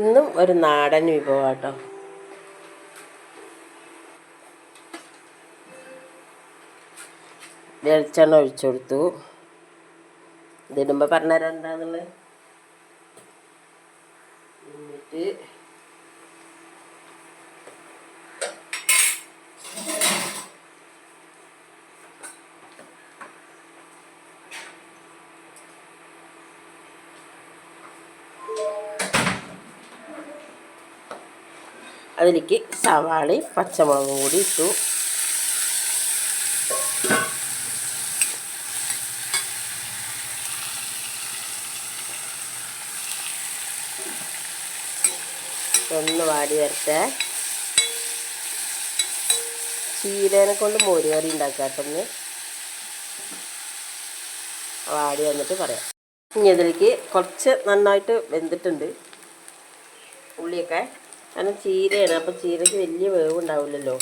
ഇന്നും ഒരു നാടൻ വിഭവം കേട്ടോ വെളിച്ചെണ്ണ ഒഴിച്ചു കൊടുത്തു. ഇതിടുമ്പോൾ പറഞ്ഞുതരാൻ എന്താന്നുള്ളത്. എന്നിട്ട് അതിലേക്ക് സവാളയും പച്ചമുളകും കൂടി ഇട്ടു. ഒന്ന് വാടി വരട്ടെ. ചീരേനെ കൊണ്ട് മോരുകറി ഉണ്ടാക്കാട്ടെന്ന് വാടി വന്നിട്ട് പറയാം. ഇനി അതിലേക്ക് കുറച്ച് നന്നായിട്ട് വെന്തിട്ടുണ്ട്. ഉള്ളിയൊക്കെ കാരണം ചീരയാണ്. അപ്പം ചീരയ്ക്ക് വലിയ വേവ് ഉണ്ടാവില്ലല്ലോ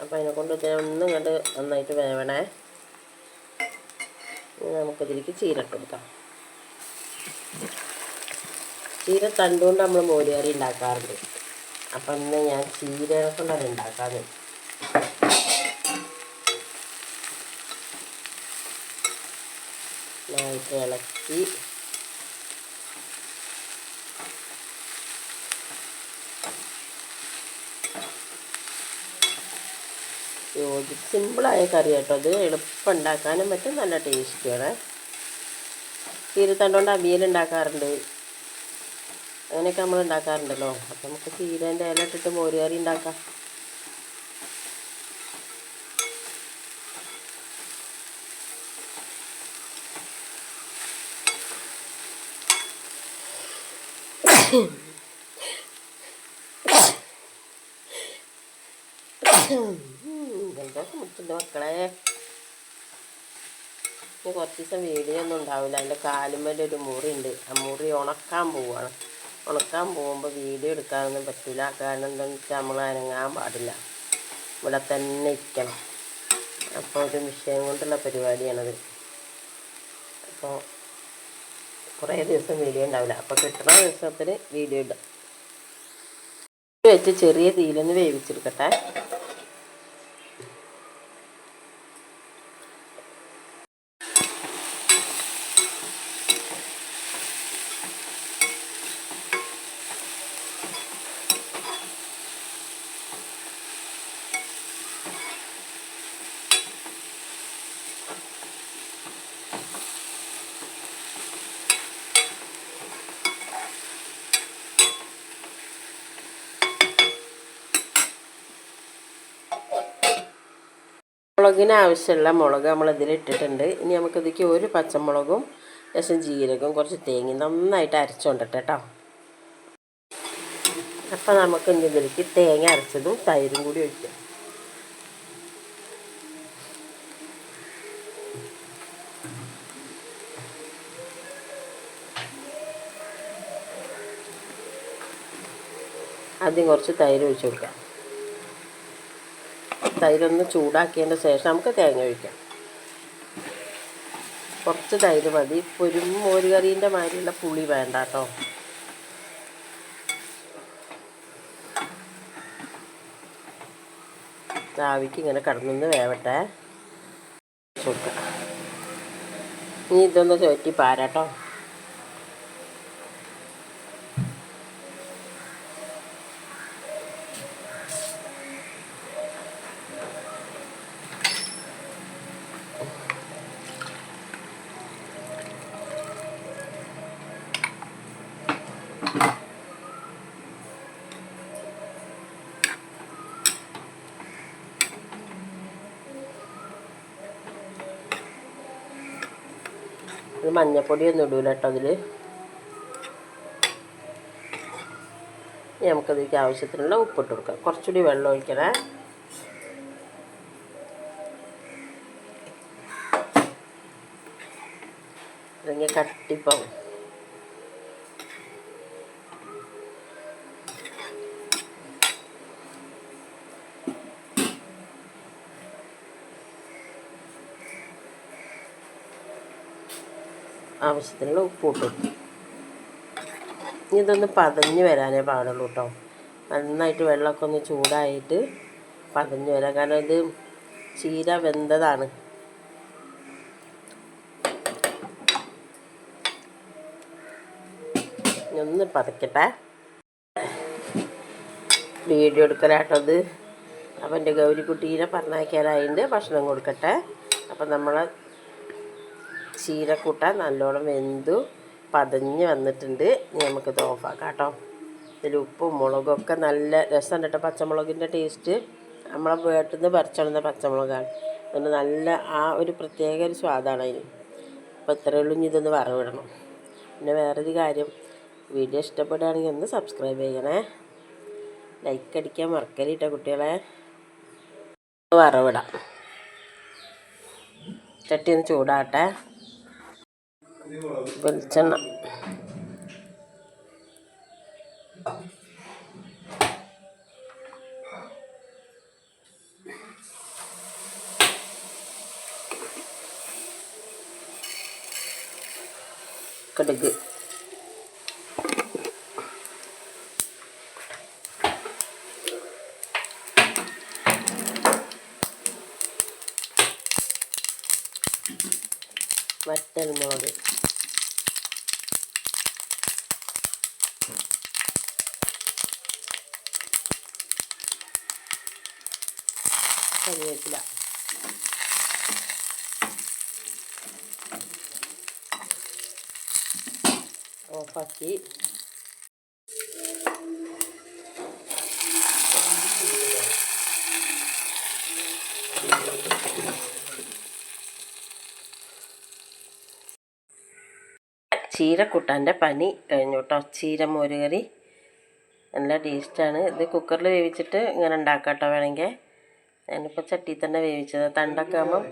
അപ്പം അതിനെ കൊണ്ട് ഇതിനെ ഒന്നും ഇങ്ങോട്ട് നന്നായിട്ട് വേവണേ. നമുക്കിതിലേക്ക് ചീര ഇട്ട് കൊടുക്കാം. ചീര തണ്ടുകൊണ്ട് നമ്മൾ മോരുകറി ഉണ്ടാക്കാറുണ്ട്. അപ്പം ഇന്ന് ഞാൻ ചീര കൊണ്ടാണ് ഉണ്ടാക്കാറ്. നന്നായിട്ട് ഇളക്കി യോജി സിമ്പിളായ കറി കേട്ടോ ഇത് എളുപ്പം ഉണ്ടാക്കാനും പറ്റും നല്ല ടേസ്റ്റിയാണ് ചീരത്തണ്ടുകൊണ്ട് അവിയൽ ഉണ്ടാക്കാറുണ്ട്. അങ്ങനെയൊക്കെ നമ്മൾ ഉണ്ടാക്കാറുണ്ടല്ലോ. അപ്പം നമുക്ക് ചീരേന്റെ ഇല ഇട്ടിട്ട് മോര് കറി ഉണ്ടാക്കാം. ജലദോഷം മുടിച്ചിട്ടുണ്ട് മക്കളെ ഇനി കുറച്ച് ദിവസം വീഡിയോ ഒന്നും ഉണ്ടാവില്ല അതിന്റെ കാലുമ്മേൽ ഒരു മുറിയുണ്ട്. ആ മുറി ഉണക്കാൻ പോവുകയാണ് ഉണക്കാൻ പോകുമ്പോൾ വീഡിയോ എടുക്കാനൊന്നും പറ്റില്ല കാരണം എന്താണെന്ന് വെച്ചാൽ നമ്മൾ അനങ്ങാൻ പാടില്ല. ഇവിടെ തന്നെ ഇരിക്കണം. അപ്പോൾ ഒരു വിഷയം കൊണ്ടുള്ള പരിപാടിയാണത്. അപ്പോൾ കുറേ ദിവസം വീഡിയോ ഉണ്ടാവില്ല. അപ്പോൾ കിട്ടുന്ന ദിവസത്തിൽ വീഡിയോ ഇടാം. വെച്ച് ചെറിയ തീയിലൊന്ന് വേവിച്ചെടുക്കട്ടെ. മുളകിന് ആവശ്യമുള്ള മുളക് നമ്മൾ ഇതിൽ ഇട്ടിട്ടുണ്ട്. ഇനി നമുക്കിതിലേക്ക് ഒരു പച്ചമുളകും രസം ജീരകവും കുറച്ച് തേങ്ങ നന്നായിട്ട് അരച്ചുകൊണ്ടിട്ട് കേട്ടോ അപ്പം നമുക്ക് ഇനി ഇതിലേക്ക് തേങ്ങ അരച്ചതും തൈരും കൂടി ഒഴിക്കാം. ആദ്യം കുറച്ച് തൈര് ഒഴിച്ചു കൊടുക്കാം. തൈരൊന്ന് ചൂടാക്കിയതിന്റെ ശേഷം നമുക്ക് തേങ്ങ ഒഴിക്കാം. കുറച്ച് തൈര് മതി. പൊരും മോര് കറീന്റെ മാതിരിയുള്ള പുളി വേണ്ട കേട്ടോ. ആവിക്ക് ഇങ്ങനെ കടന്നൊന്ന് വേവട്ടെ. ഇനി ഇതൊന്ന് ചോറ്റി പാരാട്ടോ. ഇത് മഞ്ഞപ്പൊടിയൊന്നും ഇടൂല കേട്ടോ അതിൽ നമുക്കതിലേക്ക് ആവശ്യത്തിനുള്ള ഉപ്പിട്ട് കൊടുക്കാം. കുറച്ചുകൂടി വെള്ളം ഒഴിക്കണേ. അല്ലെങ്കിൽ കട്ടിപ്പാവും? ആവശ്യത്തിനുള്ള ഉപ്പ് ഇനി ഇതൊന്ന് പതഞ്ഞ് വരാനേ പാടുള്ളൂ കേട്ടോ നന്നായിട്ട് വെള്ളമൊക്കെ ഒന്ന് ചൂടായിട്ട് പതഞ്ഞ് വരാം. കാരണം ഇത് ചീര വെന്തതാണ്. ഒന്ന് പതക്കട്ടെ. വീഡിയോ എടുക്കലാട്ടത് അപ്പം എന്റെ ഗൗരിക്കുട്ടീനെ പറഞ്ഞയക്കാനായിട്ട് ഭക്ഷണം കൊടുക്കട്ടെ. അപ്പം നമ്മളെ ചീരക്കൂട്ടാൻ നല്ലോണം വെന്തു പതഞ്ഞ് വന്നിട്ടുണ്ട്. ഇനി നമുക്കിത് ഓഫാക്കാം കേട്ടോ. ഇതിൽ ഉപ്പും മുളകൊക്കെ നല്ല രസമുണ്ട് കേട്ടോ പച്ചമുളകിന്റെ ടേസ്റ്റ്. നമ്മളെ വീട്ടിൽ നിന്ന് പറിച്ചുകൊണ്ടുന്ന പച്ചമുളകാണ്. അതുകൊണ്ട് നല്ല ആ ഒരു പ്രത്യേക ഒരു സ്വാദാണ് അതിന്. അപ്പോൾ ഇത്രയേ ഉള്ളൂ ഇനി ഇതൊന്ന് വറവിടണം. പിന്നെ വേറൊരു കാര്യം വീഡിയോ ഇഷ്ടപ്പെടുകയാണെങ്കിൽ ഒന്ന് സബ്സ്ക്രൈബ് ചെയ്യണേ. ലൈക്ക് അടിക്കാൻ മറക്കലിട്ടോ കുട്ടികളെ. വറവിടാം. ചട്ടി ഒന്ന് ചൂടാട്ടെ വെളിച്ചെണ്ണ കടുക് വറ്റൽ മുളക് കറിവേപ്പില ഓഫാക്കി. ചീരക്കൂട്ടാന്റെ പനി കഴിഞ്ഞു കേട്ടോ ചീര മോരുകറി. നല്ല ടേസ്റ്റാണ്. ഇത് കുക്കറിൽ വേവിച്ചിട്ട് ഇങ്ങനെ ഉണ്ടാക്കാം കേട്ടോ വേണമെങ്കിൽ. ഞാനിപ്പോൾ ചട്ടിയിൽ തന്നെ വേവിച്ചത്. തണ്ടൊക്കെ ആകുമ്പം